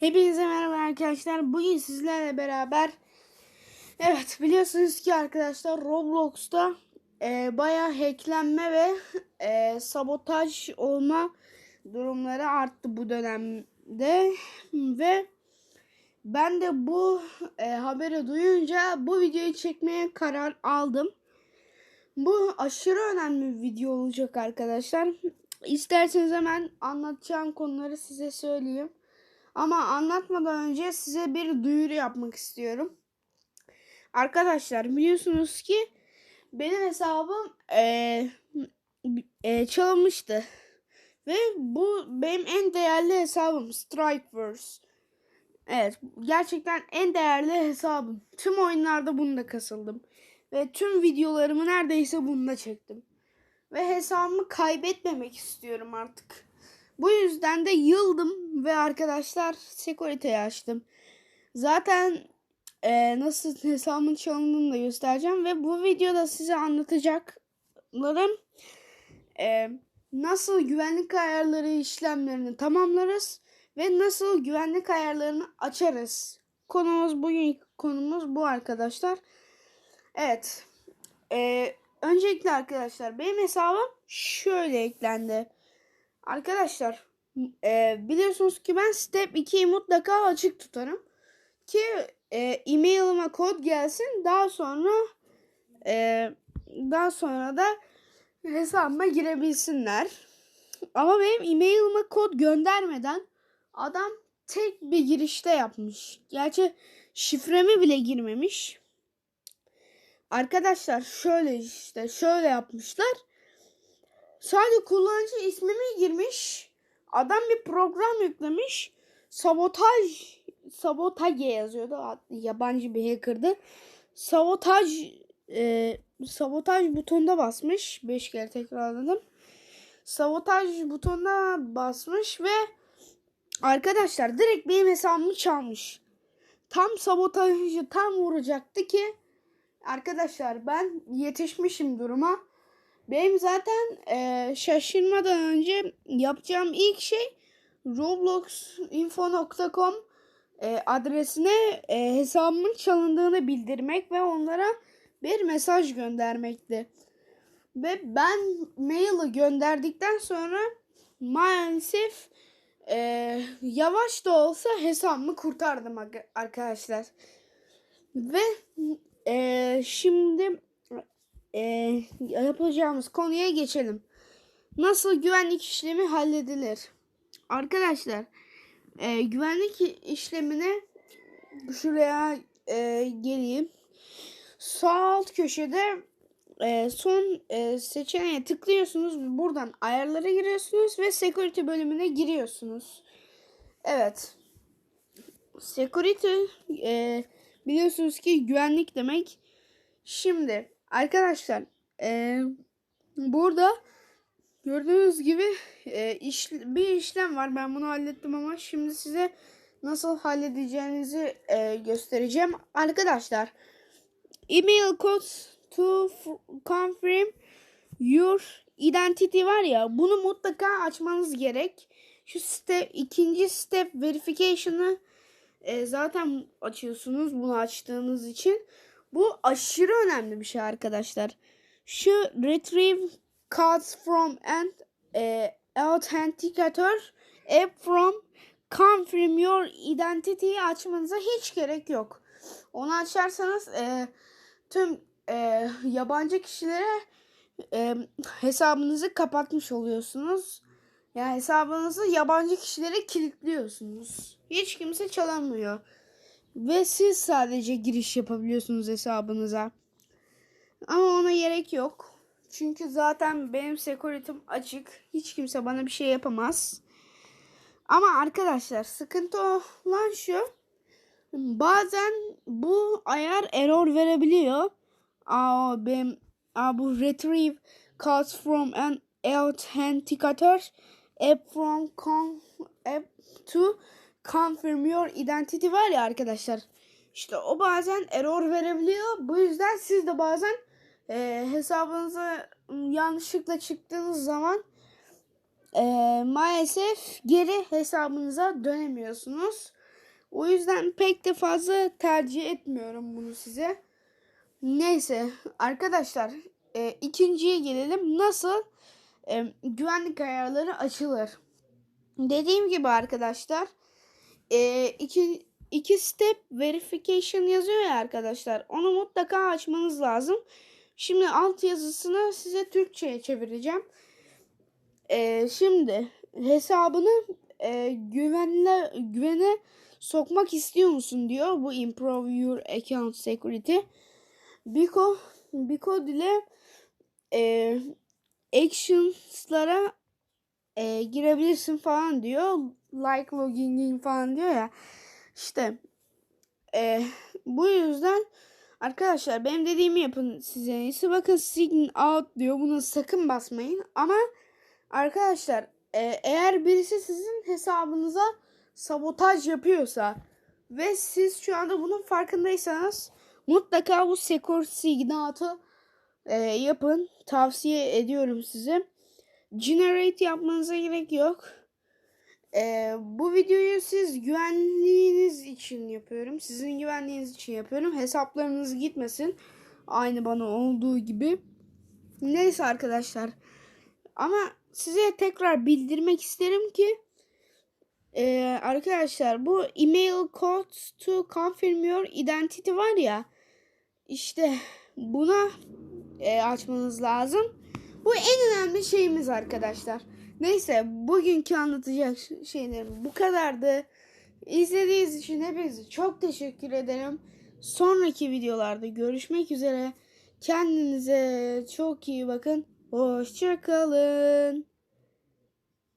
Hepinize merhaba arkadaşlar. Bugün sizlerle beraber evet biliyorsunuz ki arkadaşlar Roblox'ta e, bayağı hacklenme ve e, sabotaj olma durumları arttı bu dönemde ve ben de bu e, haberi duyunca bu videoyu çekmeye karar aldım. Bu aşırı önemli bir video olacak arkadaşlar. İsterseniz hemen anlatacağım konuları size söyleyeyim. Ama anlatmadan önce size bir duyuru yapmak istiyorum. Arkadaşlar biliyorsunuz ki benim hesabım eee e, çalınmıştı. Ve bu benim en değerli hesabım Strikeverse. Evet gerçekten en değerli hesabım. Tüm oyunlarda bunda kasıldım. Ve tüm videolarımı neredeyse bunda çektim. Ve hesabımı kaybetmemek istiyorum artık. Bu yüzden de yıldım ve arkadaşlar Security'yi açtım. Zaten e, nasıl hesabımın çalındığını da göstereceğim ve bu videoda size anlatacaklarım e, nasıl güvenlik ayarları işlemlerini tamamlarız ve nasıl güvenlik ayarlarını açarız. Konumuz bugün konumuz bu arkadaşlar. Evet. E, öncelikle arkadaşlar benim hesabım şöyle eklendi. Arkadaşlar e, biliyorsunuz ki ben step 2'yi mutlaka açık tutarım. Ki e, e-mail'ıma kod gelsin daha sonra e, daha sonra da hesabıma girebilsinler. Ama benim e-mail'ıma kod göndermeden adam tek bir girişte yapmış. Gerçi şifremi bile girmemiş. Arkadaşlar şöyle işte şöyle yapmışlar. Sadece kullanıcı ismimi girmiş. Adam bir program yüklemiş. Sabotaj sabotage yazıyordu. Yabancı bir hacker'dı. Sabotaj e, sabotaj butonuna basmış. 5 kere tekrarladım. Sabotaj butonuna basmış ve arkadaşlar direkt benim hesabımı çalmış. Tam sabotajı tam vuracaktı ki arkadaşlar ben yetişmişim duruma. Benim zaten e, şaşırmadan önce yapacağım ilk şey robloxinfo.com e, adresine e, hesabımın çalındığını bildirmek ve onlara bir mesaj göndermekti. Ve ben maili gönderdikten sonra maalesef e, yavaş da olsa hesabımı kurtardım arkadaşlar. Ve e, şimdi e, yapacağımız konuya geçelim. Nasıl güvenlik işlemi halledilir? Arkadaşlar e, güvenlik işlemine şuraya e, geleyim. Sağ alt köşede e, son e, seçeneğe tıklıyorsunuz. Buradan ayarlara giriyorsunuz ve security bölümüne giriyorsunuz. Evet. Security e, biliyorsunuz ki güvenlik demek. Şimdi Arkadaşlar e, burada gördüğünüz gibi e, iş, bir işlem var. Ben bunu hallettim ama şimdi size nasıl halledeceğinizi e, göstereceğim. Arkadaşlar email code to confirm your identity var ya bunu mutlaka açmanız gerek. Şu step ikinci step verification'ı e, zaten açıyorsunuz bunu açtığınız için. Bu aşırı önemli bir şey arkadaşlar. Şu retrieve cards from and e, authenticator app from confirm your identity'yi açmanıza hiç gerek yok. Onu açarsanız e, tüm e, yabancı kişilere e, hesabınızı kapatmış oluyorsunuz. Yani hesabınızı yabancı kişilere kilitliyorsunuz. Hiç kimse çalamıyor. Ve siz sadece giriş yapabiliyorsunuz hesabınıza. Ama ona gerek yok. Çünkü zaten benim security'm açık. Hiç kimse bana bir şey yapamaz. Ama arkadaşlar sıkıntı olan şu. Bazen bu ayar error verebiliyor. Aa, benim, aa, bu retrieve codes from an authenticator app from con, app to confirm your identity var ya arkadaşlar. İşte o bazen error verebiliyor. Bu yüzden siz de bazen e, hesabınıza yanlışlıkla çıktığınız zaman e, maalesef geri hesabınıza dönemiyorsunuz. O yüzden pek de fazla tercih etmiyorum bunu size. Neyse arkadaşlar e, ikinciye gelelim. Nasıl e, güvenlik ayarları açılır? Dediğim gibi arkadaşlar e, iki, iki step verification yazıyor ya arkadaşlar. Onu mutlaka açmanız lazım. Şimdi alt yazısını size Türkçe'ye çevireceğim. E, şimdi hesabını e, güvenle güvene sokmak istiyor musun diyor. Bu improve your account security. Biko Biko dile e, actions'lara e, girebilirsin falan diyor. Like logging falan diyor ya. İşte e, bu yüzden arkadaşlar benim dediğimi yapın size en. Bakın sign out diyor. Buna sakın basmayın. Ama arkadaşlar e, eğer birisi sizin hesabınıza sabotaj yapıyorsa ve siz şu anda bunun farkındaysanız mutlaka bu secure signatı e, yapın. Tavsiye ediyorum size. Generate yapmanıza gerek yok. E, bu videoyu siz güvenliğiniz için yapıyorum. Sizin güvenliğiniz için yapıyorum. Hesaplarınız gitmesin. Aynı bana olduğu gibi. Neyse arkadaşlar. Ama size tekrar bildirmek isterim ki ee, arkadaşlar bu email code to confirm your identity var ya işte buna e, açmanız lazım. Bu en önemli şeyimiz arkadaşlar. Neyse bugünkü anlatacak şeylerim bu kadardı. İzlediğiniz için hepinize çok teşekkür ederim. Sonraki videolarda görüşmek üzere. Kendinize çok iyi bakın. Hoşçakalın.